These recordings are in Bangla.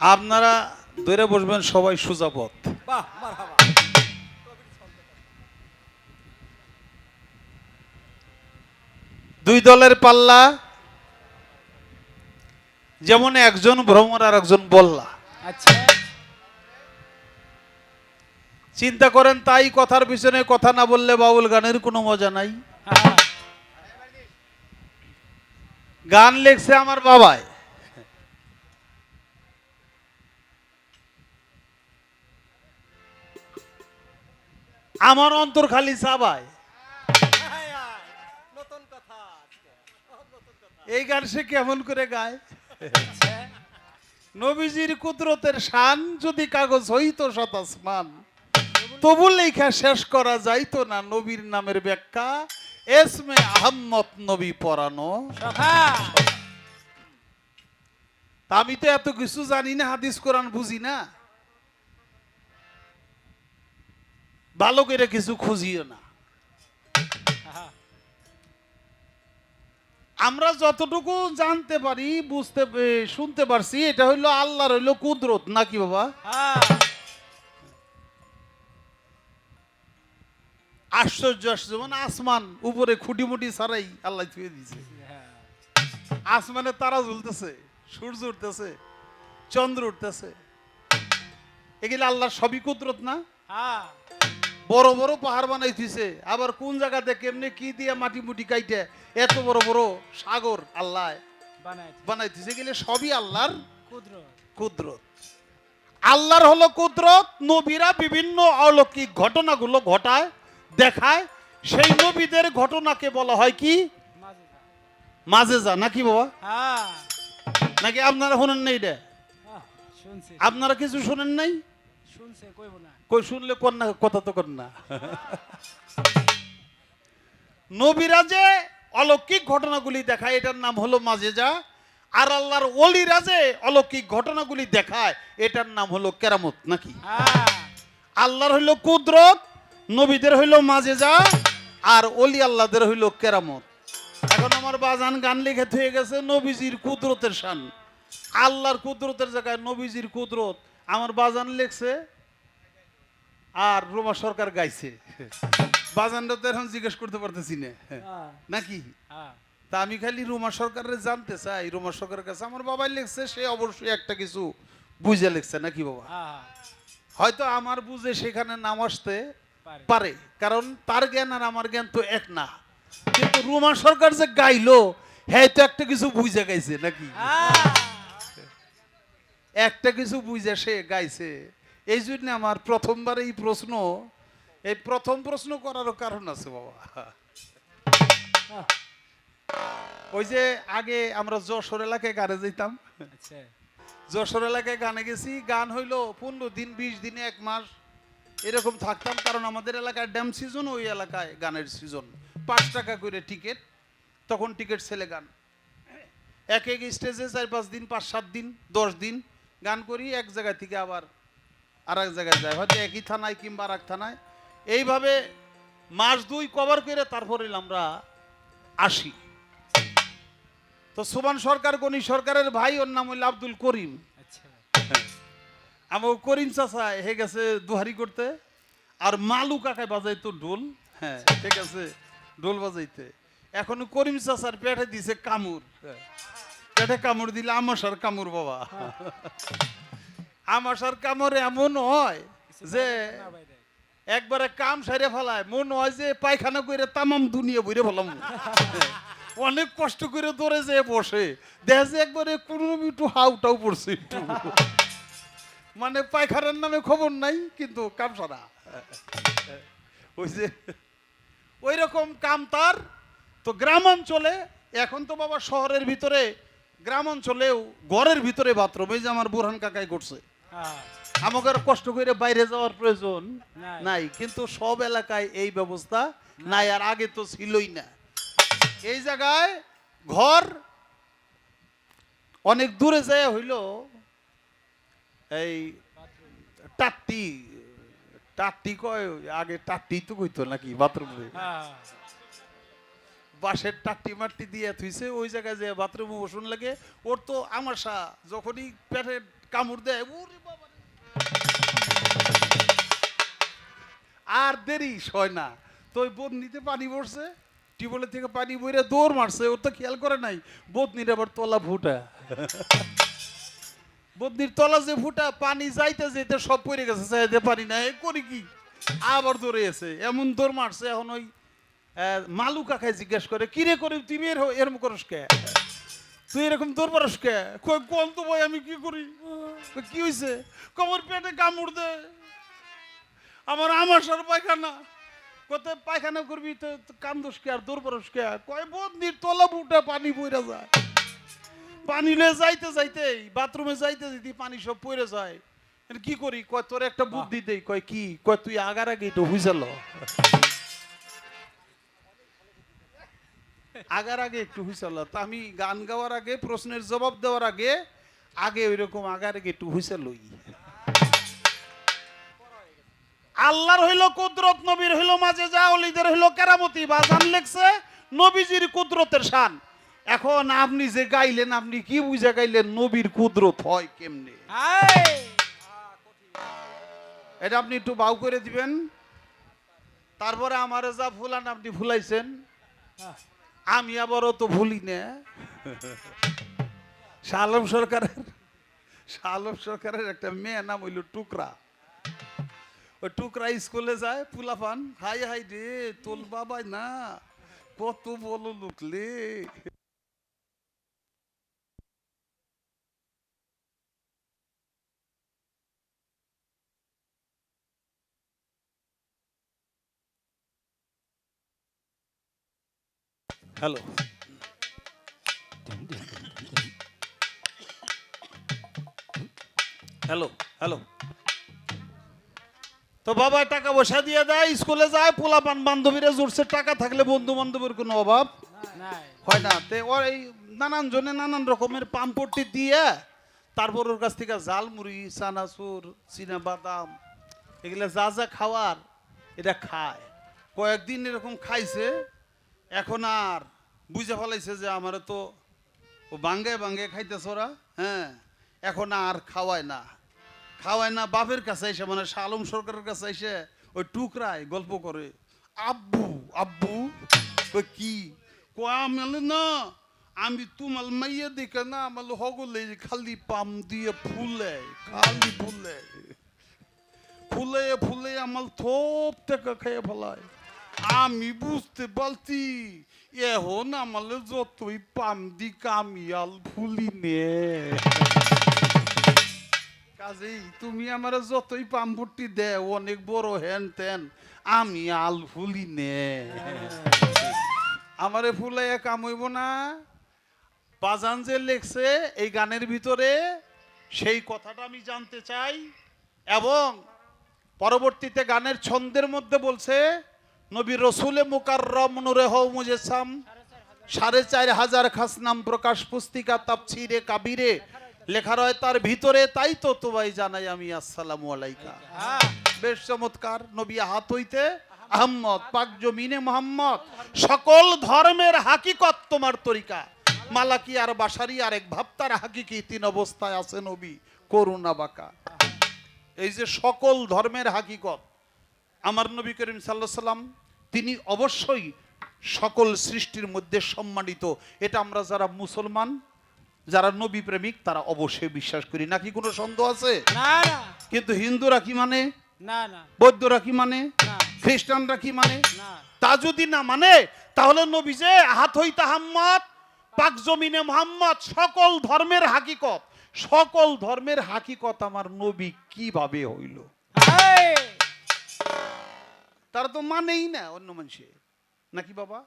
আপনারা ধরে বসবেন সবাই সুজাপথ বাহ দুই দলের পাল্লা যেমন একজন ভ্রমণ আর একজন বল্লা। আচ্ছা। চিন্তা করেন তাই কথার পিছনে কথা না বললে বাউল গানের কোনো মজা নাই। হ্যাঁ। গান লেখছে আমার বাবায় আমার অন্তর খালি কথা। এই গান সে কেমন করে গায়। নবীজির কুদরতের শান যদি কাগজ হইতো শতাসমান তবু লেখা শেষ করা যাইতো না নবীর নামের ব্যাখ্যা এসমে আহম্মদ নবী পড়ানো আমি তো এত কিছু জানি না, হাদিস কোরআন বুঝি না ভালো করে কিছু খুঁজিও না আমরা যতটুকু জানতে পারি বুঝতে শুনতে পারছি এটা হইল আল্লাহর হইল কুদরত নাকি বাবা হ্যাঁ। আশ্চর্য আশ্চর্য মানে আসমান উপরে খুঁটি মুটি ছাড়াই আল্লাহ থুয়ে দিছে হ্যাঁ। আসমানে তারা ঝুলতেছে সূর্য উঠতেছে চন্দ্র উঠতেছে এগুলো আল্লাহর সবই কুদরত না হ্যাঁ। বড় বড় পাহাড় বানাইতেছে। আবার কোন জায়গাতে কেমনে কি দিয়ে মাটি মুটি কাইটে এত বড় বড় সাগর আল্লাহ বানাইছে। বানাই দিছে এগুলো সবই আল্লাহর কুদরত। আল্লাহর হলো কুদরত নবীরা বিভিন্ন অলৌকিক ঘটনাগুলো ঘটায় দেখায়। সেই নবীদের ঘটনাকে বলা হয় কি? মাঝে যা। মাঝে যা নাকি বাবা? হ্যাঁ। নাকি আপনারা শোনেন নাই রে শুনছে। আপনারা কিছু শোনেন নাই? শুনছে কইব না। কই শুনলে কোন না কথা তো কন্যা। না নবীরা যে অলৌকিক ঘটনাগুলি দেখায় এটার নাম হলো যা আর আল্লাহর অলিরা যে অলৌকিক ঘটনাগুলি দেখায় এটার নাম হলো কেরামত নাকি? হ্যাঁ। আল্লাহর হইল কুদরত নবীদের হইল মাঝে যা আর অলি আল্লাহদের হইল কেরামত। এখন আমার বাজান গান লিখে থয়ে গেছে নবীজির কুদরতের শান। আল্লাহর কুদরতের জায়গায় নবীজির কুদরত। আমার বাজান লিখছে আর রোমা সরকার গাইছে বাজানটা তো এখন জিজ্ঞেস করতে পারতেছি না হ্যাঁ। নাকি হ্যাঁ। তা আমি খালি রোমা সরকারের জানতে চাই রোমা সরকারের কাছে আমার বাবাই লিখছে সে অবশ্যই একটা কিছু বুঝে লিখছে নাকি বাবা হ্যাঁ। হয়তো আমার বুঝে সেখানে নাম আসতে পারে। কারণ তার জ্ঞান আর আমার জ্ঞান তো এক না কিন্তু রুমা সরকার যে গাইলো হ্যাঁ তো একটা কিছু বুঝে গাইছে নাকি হ্যাঁ। একটা কিছু বুঝে সে গাইছে এই জন্য আমার প্রথমবার এই প্রশ্ন এই প্রথম প্রশ্ন করারও কারণ আছে বাবা। ওই যে আগে আমরা যশোর এলাকায় গানে যেতাম আচ্ছা। যশোর এলাকায় গানে গেছি গান হইল পনেরো দিন বিশ দিনে এক মাস। এরকম থাকতাম কারণ আমাদের এলাকায় ড্যাম সিজন ওই এলাকায় গানের সিজন পাঁচ টাকা করে টিকিট তখন টিকিট ছেলে গান। এক এক স্টেজে চার পাঁচ দিন পাঁচ সাত দিন দশ দিন গান করি এক জায়গা থেকে আবার আর এক জায়গায় যায় হয়তো একই থানায় কিংবা আর এক থানায়। এইভাবে মাস দুই কভার করে তারপরে আমরা আসি। তো সুবান সরকার গণি সরকারের ভাই ওর নাম হইল আব্দুল করিম। আচ্ছা। আমার করিম চাচা হে গেছে দুহারি করতে। আর মালু কাকায় বাজাইতো ঢোল। হ্যাঁ ঠিক আছে ঢোল বাজাইতে। এখন করিম চাচার পেটে দিছে কামুর হ্যাঁ। পেটে কামড় দিলে আমাশার কামুর বাবা। আমাশার কামড় এমন হয় যে একবারে কাম সারে ফেলায় মন হয় যে পায়খানা করে তামাম দুনিয়া বইরে ফেলাম। অনেক কষ্ট করে ধরে যে বসে। দেখা যায় একবারে কোনো একটু হাউটাও পড়ছে একটু। মানে পায়খানার নামে খবর নাই কিন্তু কাম সারা। ওই যে ওই রকম কাম তার। তো গ্রাম অঞ্চলে এখন তো বাবা শহরের ভিতরে গ্রাম অঞ্চলেও ঘরের ভিতরে বাথরুম এই যে আমার বুরহান কাকাই করছে। আমাকে আর কষ্ট করে বাইরে যাওয়ার প্রয়োজন নাই। কিন্তু সব এলাকায় এই ব্যবস্থা নাই। আর আগে তো ছিলই না। এই জায়গায় ঘর অনেক দূরে যায় হইল এই টাট্টি টাট্টি কয় আগে টাট্টি তো কইতো নাকি বাথরুমে? হ্যাঁ। বাঁশের টাট্টি মাট্টি দিয়ে থুইছে ওই জায়গায় যে বাথরুমে বসুন লাগে। ওর তো আমাশা যখনই পেটে কামড় দেয়। আর দেরি হয় না। তো ওই বদনিতে পানি পড়ছে টিউবওয়েলের থেকে পানি বইরে দৌড় মারছে, ওর তো খেয়াল করে নাই, বদনির আবার তলা ফুটা। বদনির তলা যে ফুটা, পানি যাইতে যেতে সব পড়ে গেছে চাইতে পানি না এ করি কি? আবার দৌড়ে এসে, এমন দৌড় মারছে, এখন ওই মালু কাকায় জিজ্ঞেস করে, কিরে করে হো, এরম করস কে? তুই এরকম দৌড় পারস কে? কই, কোন তো ভাই আমি কি করি? কি হয়েছে কমর পেটে কামড় দে। আমার আমাশার পায়খানা। কোথায় পায়খানা করবি তো কান্দোস কে আর দৌড় পারস কে? কয়, বন্দির তলা বুটা পানি বইরা যায়। পানি লে যাইতে যাইতেই বাথরুমে যাইতে যাইতে পানি সব পড়ে যায়। কি করি? কয়, তোর একটা বুদ্ধি দেই। কয়, কি? কয়, তুই আগার আগে একটু হুইজাল আগার আগে একটু হুইসাল তা আমি গান গাওয়ার আগে প্রশ্নের জবাব দেওয়ার আগে আগে ওইরকম আগার আগে একটু হুইসাল লই আল্লাহর হইল কুদরত নবীর হইল মাঝে যা অলিদের হইল কেরামতি বাজান লেখছে নবীজির কুদরতের শান। এখন আপনি যে গাইলেন আপনি কি বুঝে গাইলেন নবীর কুদরত হয় কেমনে? এটা আপনি একটু বাউ করে দিবেন। তারপরে আমার যা ফুলান আপনি ফুলাইছেন আমি আবারও তো ভুলি না। শালম সরকারের শালম সরকারের একটা মেয়ে নাম হইল টুকরা। ওই টুকরা স্কুলে যায় পুলাফান হাই হাই রে তোল বাবাই না, কত বলো লুকলে হ্যালো হ্যালো হ্যালো তো বাবা, টাকা পয়সা দিয়ে দেয়, স্কুলে যায়, পোলাপান বান্ধবীরা জুড়ছে টাকা থাকলে বন্ধু বান্ধবের কোনো অভাব? হয় না? তে ওর এই নানান জনে নানান রকমের পাম্পটি দিয়ে, তারপর ওর কাছ থেকে ঝালমুড়ি চানাচুর চীনা বাদাম এগুলা যা যা খাওয়ার, এটা খায়। কয়েকদিন এরকম খাইছে এখন আর বুঝে ফেলাইছে যে আমার তো বাঙ্গে বাঙ্গে খাইতেছ ওরা হ্যাঁ? এখন আর খাওয়ায় না। খাওয়ায় না, বাপের কাছে এসে মানে শালম সরকারের কাছে এসে ওই টুকরায় গল্প করে। আব্বু আব্বু, কই কি? কোয়ামেলে না, আমি তোমার মাইয়া দেখে না আমার হগলে খালি পাম দিয়ে ফুলে, খালি ফুলে। ফুলে ফুলে আমার থোপ টাকা খেয়ে ফেলায়। আমি বুঝতে পারছি, এখন আমার যতই পাম দি কামিয়াল ফুলি নে। কাজেই তুমি আমার যতই পাম্পুটি দে অনেক বড় হেন তেন, আমি আল ফুলি নে। আমারে ফুলাইয়া কামইব না। বাজান যে লেখছে এই গানের ভিতরে, সেই কথাটা আমি জানতে চাই, এবং পরবর্তীতে গানের ছন্দের মধ্যে বলছে নবী রসুলে মুকাররম নুরে হও মুজেসাম। সাড়ে চার হাজার খাস নাম প্রকাশ পুস্তিকা তাপছিরে কাবিরে। লেখা রয় তার ভিতরে, তাই তো তোমায় জানাই আমি, আসসালামু আলাইকা। বেশ চমৎকার, নবী হাত হইতে আহম্মদ, পাক জমিনে মোহাম্মদ। সকল ধর্মের হাকিকত তোমার তরিকা। মালাকি আর বাসারি আর এক ভাবতার হাকিকি তিন অবস্থায় আছে নবী, করুণা বাকা। এই যে সকল ধর্মের হাকিকত, আমার নবী করিম সাল্লাহ সাল্লাম তিনি অবশ্যই সকল সৃষ্টির মধ্যে সম্মানিত। এটা আমরা যারা মুসলমান যারা নবী প্রেমিক তারা অবশ্যই বিশ্বাস করি। নাকি কোনো সন্দেহ আছে? না না। কিন্তু হিন্দুরা কি মানে? না না। বৌদ্ধরা কি মানে? খ্রিস্টানরা কি মানে? তা যদি না মানে তাহলে নবী যে হাত হইতে হাম্মদ পাক জমিনে মোহাম্মদ সকল ধর্মের হাকিকত। সকল ধর্মের হাকিকত আমার নবী কীভাবে হইল? হাই তারা তো মানেই না অন্য মানুষে। নাকি বাবা।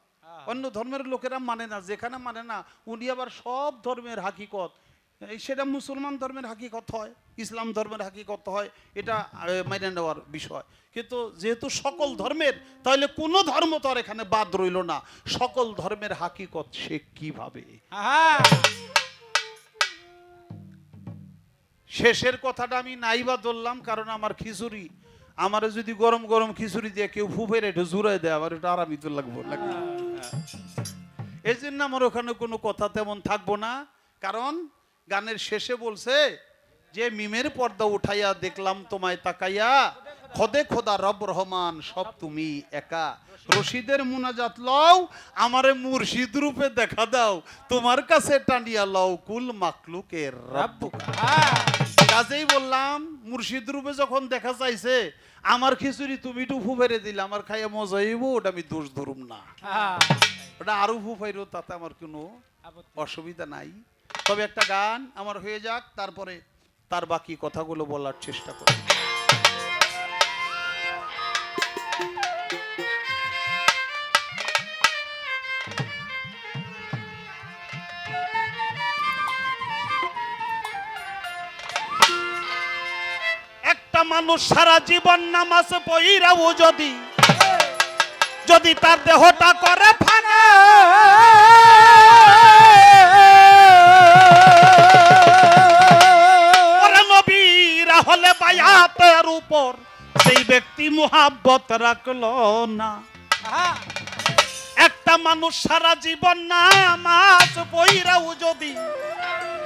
অন্য ধর্মের লোকেরা মানে না যেখানে মানে না উনি আবার সব ধর্মের হাকিকত। সেটা মুসলমান ধর্মের হাকিকত হয় ইসলাম ধর্মের হাকিকত হয় এটা মেনে নেওয়ার বিষয়। কিন্তু যেহেতু সকল ধর্মের তাহলে কোনো ধর্ম তো আর এখানে বাদ রইল না। সকল ধর্মের হাকিকত সে কীভাবে? শেষের কথাটা আমি নাইবা ধরলাম কারণ আমার খিচুড়ি। আমারে যদি গরম গরম খিচুড়ি দিয়ে কেউ ফুফের একটু জুড়াই দেয় আমার এটা আরামই তো লাগবো এই জন্য আমার ওখানে কোনো কথা তেমন থাকব না। কারণ গানের শেষে বলছে, যে মিমের পর্দা উঠাইয়া দেখলাম তোমায় তাকাইয়া, খদে খোদা রব রহমান, সব তুমি একা। রশিদের মুনাজাত লও, আমারে মুর্শিদ রূপে দেখা দাও। তোমার কাছে টানিয়া লও কুল মাকলুকের রাব্বুকা হ্যাঁ। কাজেই বললাম মুর্শিদ রূপে যখন দেখা চাইছে আমার খিচুড়ি তুমি টুফু ফেরে দিলে আমার খাইয়ে মজা হইব ওটা আমি দোষ ধরুম না। হ্যাঁ। ওটা আরও ফু ফাইরো তাতে আমার কোনো অসুবিধা নাই। তবে একটা গান আমার হয়ে যাক তারপরে তার বাকি কথাগুলো বলার চেষ্টা করি। মানুষ সারা জীবন নামাজ পইরাও যদি যদি তার দেহটা করে ফানা। উপর সেই ব্যক্তি মুহাব্বত রাখল না। একটা মানুষ সারা জীবন না মাছ বইরাও যদি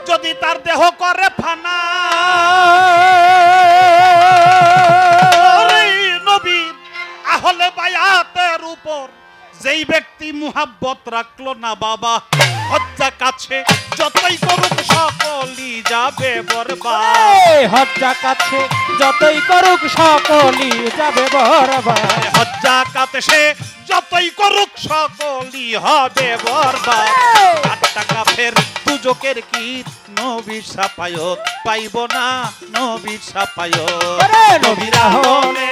যদি তার দেহ করে ফানা। নবীর আহলে বায়াতের উপর যেই ব্যক্তি মুহাব্বত রাখল না বাবা হজ্জা কাছে যতই করুক সকলই যাবে বরবাদ। হজ্জা কাছে যতই করুক সকলই যাবে হজ্জা কাছে যতই করুক সকলই হবে বরবাদ। আট টাকা ফের দুজকের কীট নবী সাপায়ত পাইব না নবী সাপায়ত নবীরা নবীরা হলে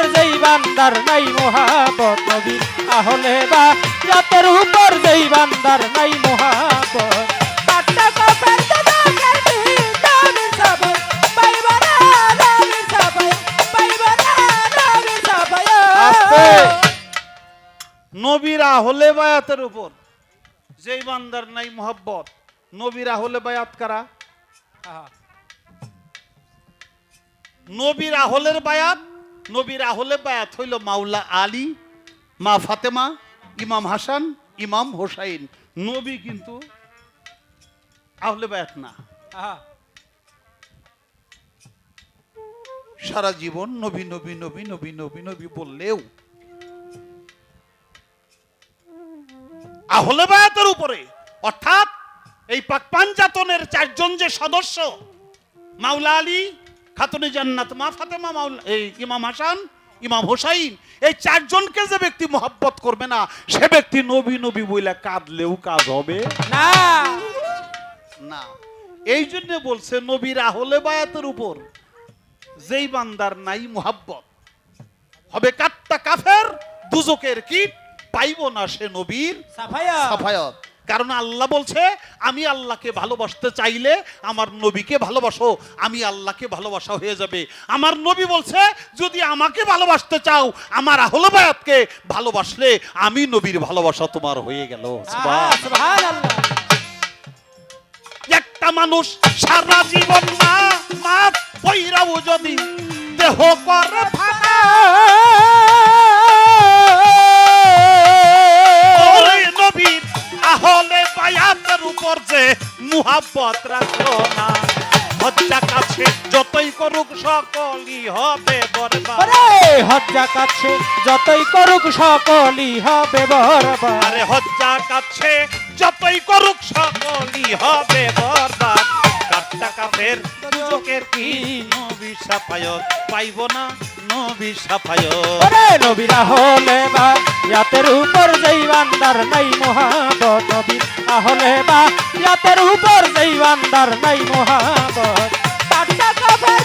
উপর যেই বান্দার নাই মোহাবত নবী আহলে বা রাতের উপর যেই বান্দার নাই মোহাবত করবি নবীর হলে বায়াতের উপর যেই বান্দার নাই মোহাব্বত নবীরা হলে বায়াত কারা? নবীর আহলের বায়াত নবীর আহলে বায়াত হইল মাওলা আলী মা ফাতেমা ইমাম হাসান ইমাম হোসাইন। নবী কিন্তু আহলে বায়াত না। সারা জীবন নবী নবী নবী নবী নবী নবী বললেও আহলে বায়াতের উপরে অর্থাৎ এই পাক পাঞ্জাতনের চারজন যে সদস্য মাওলা আলী খাতুনে জান্নাত মা ফাতেমা মাওলা এই ইমাম হাসান ইমাম হোসাইন এই চারজনকে যে ব্যক্তি মোহাব্বত করবে না সে ব্যক্তি নবী নবী বইলা কাঁদলেও কাজ হবে। না। না। এই জন্য বলছে নবীর আহলে বায়াতের উপর যেই বান্দার নাই মোহাব্বত হবে কাট্টা কাফের দুজকের কীট পাইব না সে নবীর সাফায়া সাফায়ত। কারণ আল্লাহ বলছে আমি আল্লাহকে ভালোবাসতে চাইলে আমার নবীকে ভালোবাসো। আমি আল্লাহকে ভালোবাসা হয়ে যাবে। আমার নবী বলছে যদি আমাকে ভালোবাসতে চাও আমার আহলবায়াতকে ভালোবাসলে আমি নবীর ভালোবাসা তোমার হয়ে গেল। একটা মানুষ সারা জীবন না মাপ পইরাও যদি দেহ করে ফাঁকা আহলে বায়াতের উপর যে মুহাব্বত রাখল না। হজ্জা কাছে যতই করুক সকলই হবে বরবাদ। আরে হজ্জা কাছে যতই করুক সকলই হবে বরবার আরে হজ্জা কাছে যতই করুক সকলই হবে বরবাদ। কাটটা কাফের দুজকের কি নবী সাফায়ত পাইব না নবী সাফায়ত। ওরে নবীরা হলে বা ইয়াতের উপর যেই বান্দার নাই মোহাবত নবীর আহলে বা ইয়াতের উপর যেই বান্দার নাই মোহাবত কাটটা কাফের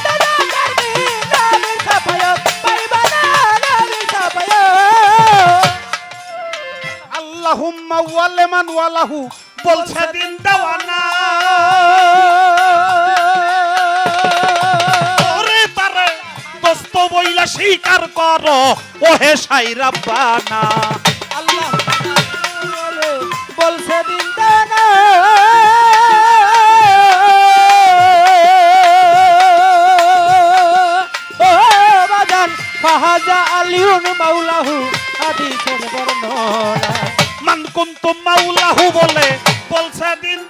সাফায়ত পাইবা না সাফায়ত। আল্লাহুম্মা ওয়ালেমান ওয়ালাহু বলছে দিন দেওয়ানা। স্বীকার কর, ওহে সাই রাব্বানা আল্লাহ বলছে দিন দানা ও বাজান, ফাহাজা আলিউন মাওলাহু, হাদিসের মাওলাহু বলে, বলছে দিন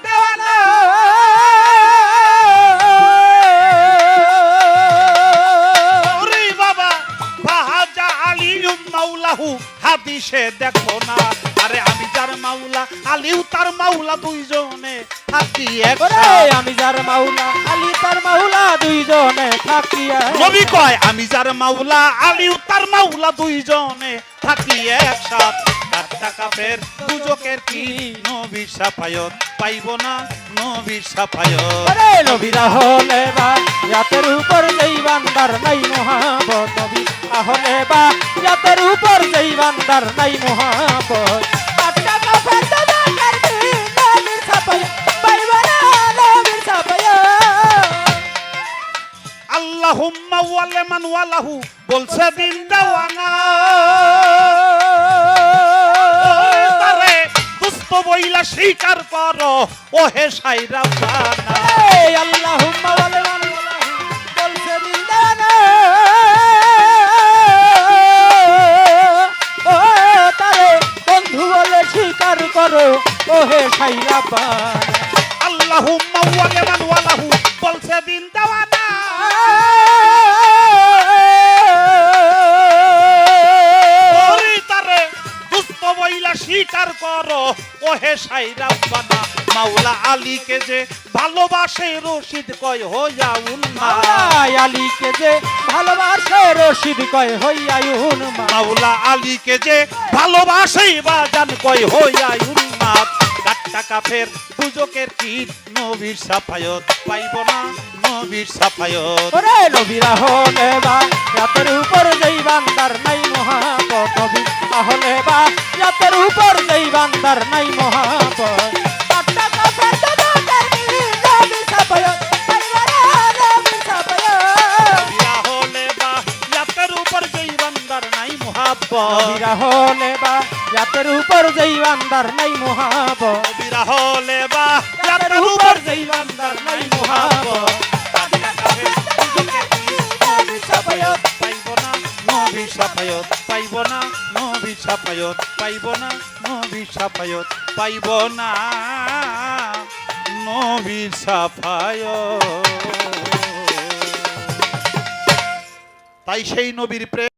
সে দেখো না। আরে আমি যার মাওলা আলিও তার মাওলা দুইজনে থাকি এক আমি যার মাওলা আলী তার মাওলা দুইজনে থাকি নবী কয় আমি যার মাওলা আলিও তার মাওলা দুইজনে থাকি একসাথ তার টাকা ফের দুজকের কি? নবী সাফায়ত পাইব না নবী সাফায়ত। আরে নবীরা হলে বা ইয়াতের উপর যেই বান্দার নাই মহাবত নবী আহলে বা ইয়াতের উপর যেই বান্দার নাই মহাবত টাটকা কাফের দাদা করবি নবীর ছাপায়া পাইবা না নবীর ছাপায়া আল্লাহুম্মা ওয়ালেমান ওয়ালাহু বলছে দিন দেওয়ানা। দুস্থ বইলা স্বীকার কর ও হে সাইরা তারে বন্ধু বলে স্বীকার করো ও হে সাইরা ওয়ালাহু বলছে, দিন দেওয়ানা স্বীকার কর। ও হে রাব্বানা বানা মাওলা আলীকে যে ভালোবাসে রশিদ কয় হইয়া উন্মা আলীকে যে ভালোবাসে রশিদ কয় হইয়া মা মাওলা আলীকে যে ভালোবাসে বাজান কয় হইয়া উন্মাদ। কাট টাকা ফের দুজকের কি? নবীর সাফায়ত পাইব না নবীর সাফায়ত। ওরে নবীরা হলে বা রাতের উপর যেই বান্দার নাই মহাপত নবী আহলে বা রাতের উপর যেই বান্দার নাই কাফের বিয়া হলে বা ইয়াতের উপর যেই বান্দার নাই মুহাব্বত নবীরা হলে বা রাতের উপর যেই বান্দার নাই মহাপত বিরা হলে রাতের উপর যেই বান্দার নাই মহাপত পাইব না নবী সাফায়ত পাইব না নবী সাফায়ত পাইব না নবী সাফায়ত পাইব না নবী সাফায়ত তাই সেই নবীর প্রেম